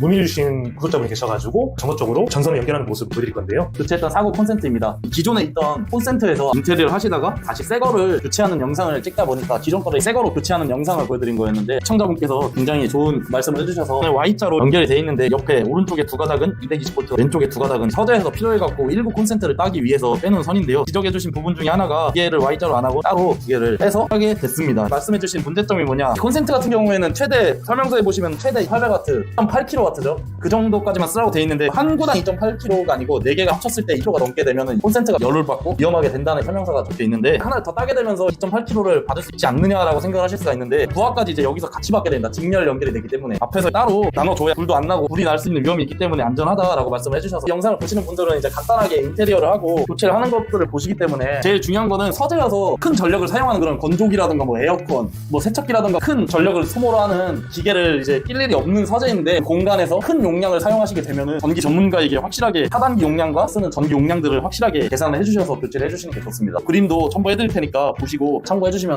문의 주신 구독자분이 계셔가지고 전국적으로 전선을 연결하는 모습을 보여드릴 건데요. 교체했던 사고 콘센트입니다. 기존에 있던 콘센트에서 인테리어를 하시다가 다시 새 거를 교체하는 영상을 찍다 보니까 기존 거를 새 거로 교체하는 영상을 보여드린 거였는데 시청자분께서 굉장히 좋은 말씀을 해주셔서 오늘 Y자로 연결이 돼 있는데 옆에 오른쪽에 두 가닥은 220V 왼쪽에 두 가닥은 서재에서 필요해갖고 19 콘센트를 따기 위해서 빼놓은 선인데요. 지적해주신 부분 중에 하나가 두 개를 Y자로 안 하고 따로 두 개를 빼서 하게 됐습니다. 말씀해주신 문제점이 뭐냐 콘센트 같은 경우에는 최대 설명서에 보시면 최대 800W 1.8kW죠. 그 정도까지만 쓰라고 돼 있는데 한 구당 2.8kg가 아니고 4개가 합쳤을 때 2kg가 넘게 되면 콘센트가 열을 받고 위험하게 된다는 설명서가 적혀 있는데 하나를 더 따게 되면서 2.8kg를 받을 수 있지 않느냐라고 생각을 하실 수가 있는데 부하까지 이제 여기서 같이 받게 된다. 직렬 연결이 되기 때문에 앞에서 따로 나눠줘야 불도 안 나고 불이 날 수 있는 위험이 있기 때문에 안전하다라고 말씀을 해주셔서 영상을 보시는 분들은 이제 간단하게 인테리어를 하고 교체를 하는 것들을 보시기 때문에 제일 중요한 거는 서재여서 큰 전력을 사용하는 그런 건조기라든가 뭐 에어컨 뭐 세척기라든가 큰 전력을 소모로 하는 기계를 이제 낄 일이 없는 서재인데 공간에서 큰 용량을 사용하시게 되면은 전기 전문가에게 확실하게 하단기 용량과 쓰는 전기 용량들을 확실하게 계산을 해주셔서 교체를 해주시는 게 좋습니다. 그림도 첨부해드릴 테니까 보시고 참고해주시면